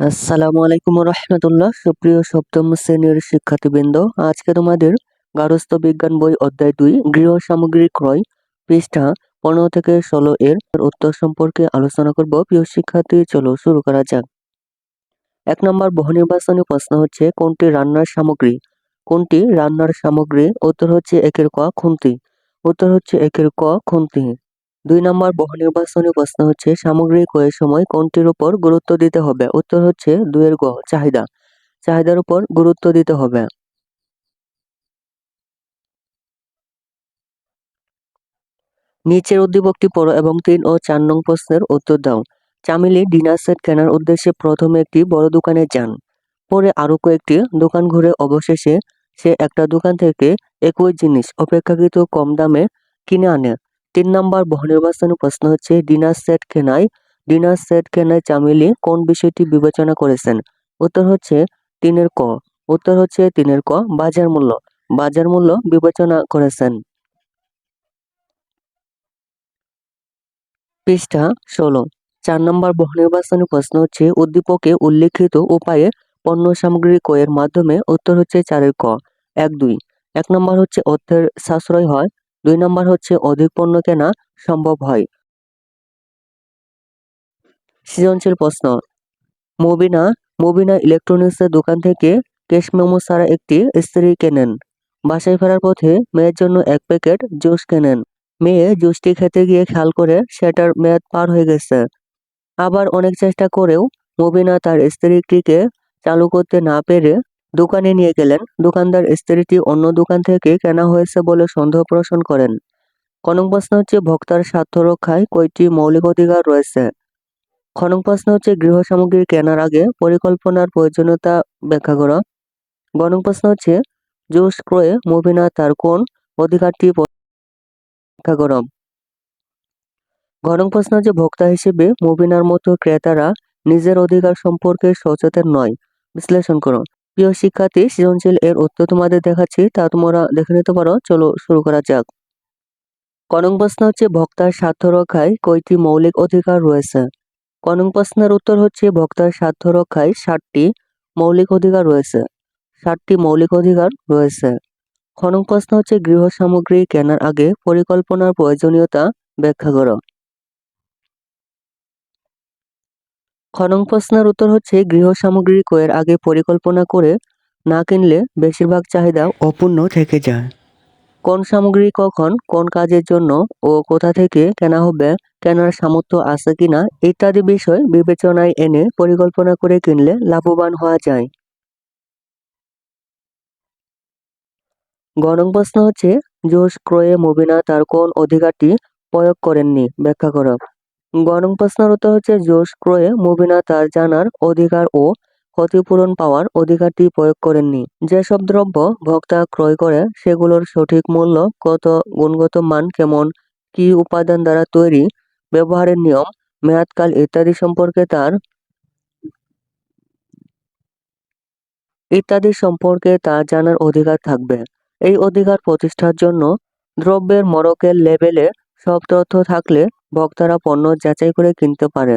আসসালামু আলাইকুম রহমতুল্লাহ সুপ্রিয় সপ্তম শ্রেণির শিক্ষার্থীবৃন্দ, আজকে তোমাদের গার্হস্থ্য বিজ্ঞান বই অধ্যায় দুই, গৃহ সামগ্রী ক্রয় পৃষ্ঠা পনেরো থেকে ষোলো এর উত্তর সম্পর্কে আলোচনা করব। প্রিয় শিক্ষার্থী, চলো শুরু করা যাক। এক নম্বর বহু নির্বাচনী প্রশ্ন হচ্ছে, কোনটি রান্নার সামগ্রী? কোনটি রান্নার সামগ্রী উত্তর হচ্ছে একের ক, খুন্তি। উত্তর হচ্ছে একের ক, খুন্তি। দুই নম্বর বহু নির্বাচনী প্রশ্ন হচ্ছে, সামগ্রিক ক্রয়ের সময় কোনটির উপর গুরুত্ব দিতে হবে? উত্তর হচ্ছে দুয়ের গ, চাহিদা। চাহিদার উপর গুরুত্ব দিতে হবে। নিচের উদ্দীপকটি পড়ো এবং তিন ও চার নং প্রশ্নের উত্তর দাও। চামিলি ডিনার সেট কেনার উদ্দেশ্যে প্রথমে একটি বড় দোকানে যান। পরে আরও কয়েকটি দোকান ঘুরে অবশেষে সে একটা দোকান থেকে একই জিনিস অপেক্ষাকৃত কম দামে কিনে আনে। তিন নম্বর বহুনির্বাচনী প্রশ্ন হচ্ছে, ডিনার সেট কেনায় ডিনার সেট কেনায় চামেলি কোন বিষয়টি বিবেচনা করেছেন? উত্তর হচ্ছে তিনের ক। উত্তর হচ্ছে তিনের ক, বাজার মূল্য। বাজার মূল্য বিবেচনা করেছেন। পৃষ্ঠা ষোলো। চার নম্বর বহুনির্বাচনী প্রশ্ন হচ্ছে, উদ্দীপকে উল্লেখিত উপায়ে পণ্য সামগ্রী ক্রয়ের মাধ্যমে উত্তর হচ্ছে চারের ক। এক দুই। এক নম্বর হচ্ছে অর্থের সাশ্রয় হয় দুই নম্বর হচ্ছে অধিক পণ্য কেনা সম্ভব হয়। সৃজনশীল প্রশ্ন। মুবিনা মুবিনা ইলেকট্রনিক্সের দোকান থেকে ক্যাশ মেমো ছাড়া একটি ইস্ত্রি কেনেন। বাসায় ফেরার পথে মেয়ের জন্য এক প্যাকেট জুস কেনেন। মেয়ে জুসটি খেতে গিয়ে খেয়াল করে সেটার মেয়াদ পার হয়ে গেছে। আবার অনেক চেষ্টা করেও মুবিনা তার স্ত্রীটিকে চালু করতে না পেরে দোকানে নিয়ে গেলেন। দোকানদার স্ত্রীটি অন্য দোকান থেকে কেনা হয়েছে বলে সন্দেহ পোষণ করেন। কনক প্রশ্ন হচ্ছে, ভোক্তার স্বার্থ রক্ষায় কয়টি মৌলিক অধিকার রয়েছে। খনক প্রশ্ন হচ্ছে, গৃহ সামগ্রী কেনার আগে পরিকল্পনার প্রয়োজনীয়তা ব্যাখ্যা করা। গণক প্রশ্ন হচ্ছে, জুস ক্রয়ে মুবিনা তার কোন অধিকারটি ব্যাখ্যা করো। গণক প্রশ্ন হচ্ছে, ভোক্তা হিসেবে মুবিনার মতো ক্রেতারা নিজের অধিকার সম্পর্কে সচেতন নয়। বিশ্লেষণ করো। প্রিয় শিক্ষার্থী, সৃজনশীল এর উত্তর তোমাদের দেখাচ্ছি, তা তোমরা দেখে নিতে পারো। চলো শুরু করা যাক। কনক প্রশ্ন হচ্ছে, ভক্তার স্বার্থ রক্ষায় কয়টি মৌলিক অধিকার রয়েছে? কনক প্রশ্নের উত্তর হচ্ছে, ভক্তার স্বার্থ রক্ষায় ষাটটি মৌলিক অধিকার রয়েছে। ষাটটি মৌলিক অধিকার রয়েছে। খনক প্রশ্ন হচ্ছে, গৃহ সামগ্রী কেনার আগে পরিকল্পনার প্রয়োজনীয়তা ব্যাখ্যা করো। খনন প্রশ্নের উত্তর হচ্ছে গৃহ সামগ্রী ক্রয়ের আগে পরিকল্পনা করে না কিনলে বেশিরভাগ চাহিদা অপূর্ণ থেকে যায়। কোন সামগ্রী কখন, কোন কাজের জন্য ও কোথা থেকে কেনা হবে, কেনার সামর্থ্য আছে কিনা, ইত্যাদি বিষয় বিবেচনায় এনে পরিকল্পনা করে কিনলে লাভবান হওয়া যায়। গণক প্রশ্ন হচ্ছে জোশ ক্রয়ে মুবিনা তার কোন অধিকারটি প্রয়োগ করেননি? ব্যাখ্যা করো। গণক প্রশ্নের উত্তর হচ্ছে জোশ ক্রয়ে মুবিনা তার জানার অধিকার ও ক্ষতিপূরণ পাওয়ার অধিকারটি প্রয়োগ করেননি। যেসব দ্রব্য ভোক্তা ক্রয় করে, সেগুলোর সঠিক মূল্য, কত গুণগত মান, কেমন কি উপাদান দ্বারা তৈরি, ব্যবহারের নিয়ম, মেয়াদকাল ইত্যাদি সম্পর্কে তার ইত্যাদি সম্পর্কে তার জানার অধিকার থাকবে। এই অধিকার প্রতিষ্ঠার জন্য দ্রব্যের মরকের লেবেলে সব তথ্য থাকলে ভক্তরা পণ্য যাচাই করে কিনতে পারে।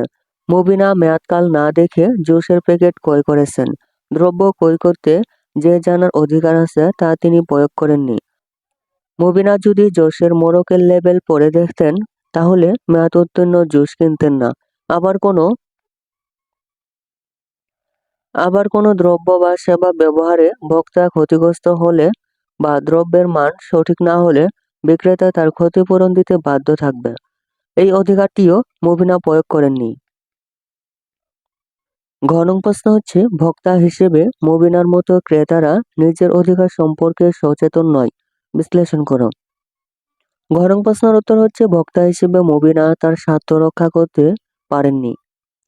মুবিনা মেয়াদকাল না দেখে জুসের প্যাকেট ক্রয় করেছেন। দ্রব্য ক্রয় করতে যে জানার অধিকার আছে তা তিনি প্রয়োগ করেননি। মুবিনা যদি জোসের মোড়কের লেবেল পড়ে দেখতেন, তাহলে মেয়াদ উত্তীর্ণ জুস কিনতেন না। আবার কোনো আবার কোনো দ্রব্য বা সেবা ব্যবহারে ভোক্তা ক্ষতিগ্রস্ত হলে বা দ্রব্যের মান সঠিক না হলে বিক্রেতা তার ক্ষতিপূরণ দিতে বাধ্য থাকবে। এই অধিকারটিও মুবিনা প্রয়োগ করেননি। ঘন প্রশ্ন হচ্ছে, ভোক্তা হিসেবে মুবিনার মতো ক্রেতারা নিজের অধিকার সম্পর্কে সচেতন নয়, বিশ্লেষণ করো ঘরং প্রশ্নের উত্তর হচ্ছে, ভোক্তা হিসেবে মুবিনা তার স্বার্থ রক্ষা করতে পারেননি।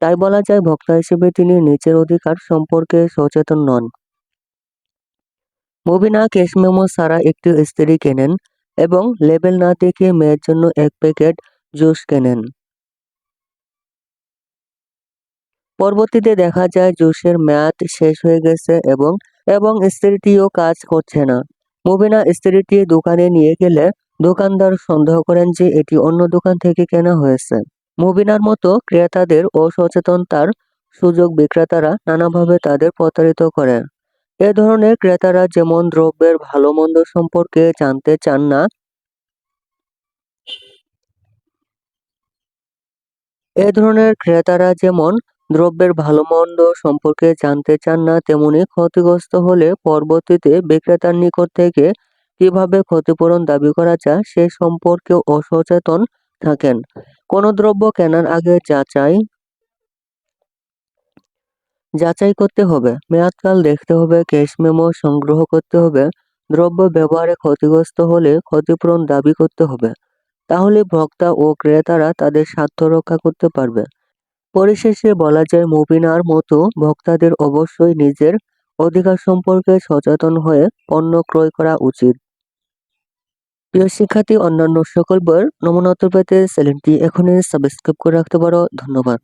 তাই বলা যায়, ভোক্তা হিসেবে তিনি নিজের অধিকার সম্পর্কে সচেতন নন। মুবিনা ক্যাশ মেমো ছাড়া একটি স্ত্রী কেনেন এবং লেবেল না দেখে মেয়ের জন্য এক প্যাকেট জুস কেনেন। পরবর্তীতে দেখা যায় জুসের মেয়াদ শেষ হয়ে গেছে এবং এবং স্ত্রীটিও কাজ করছে না। মুবিনা স্ত্রীটি দোকানে নিয়ে গেলে দোকানদার সন্দেহ করেন যে এটি অন্য দোকান থেকে কেনা হয়েছে। মুবিনার মতো ক্রেতাদের অসচেতনতার সুযোগ বিক্রেতারা নানাভাবে তাদের প্রতারিত করে। এ ধরনের ক্রেতারা যেমন দ্রব্যের ভালো মন্দ সম্পর্কে জানতে চান না, এ ধরনের ক্রেতারা যেমন দ্রব্যের ভালো মন্দ সম্পর্কে জানতে চান না, তেমনি ক্ষতিগ্রস্ত হলে পরবর্তীতে বিক্রেতার নিকট থেকে কীভাবে ক্ষতিপূরণ দাবি করা যায় সে সম্পর্কেও অসচেতন থাকেন। কোনো দ্রব্য কেনার আগে যাচাই যাচাই করতে হবে। মেয়াদকাল দেখতে হবে, ক্যাশ মেমো সংগ্রহ করতে হবে, দ্রব্য ব্যবহারে ক্ষতিগ্রস্ত হলে ক্ষতিপূরণ দাবি করতে হবে। তাহলে ভোক্তা ও ক্রেতারা তাদের স্বার্থ রক্ষা করতে পারবে। পরিশেষে বলা যায় মুবিনার মতো ভোক্তাদের অবশ্যই নিজের অধিকার সম্পর্কে সচেতন হয়ে পণ্য ক্রয় করা উচিত। প্রিয় শিক্ষার্থী, অন্যান্য সকল বইয়ের নমুনা উত্তর পেতে চ্যানেলটি এখনই সাবস্ক্রাইব করে রাখতে পারো। ধন্যবাদ।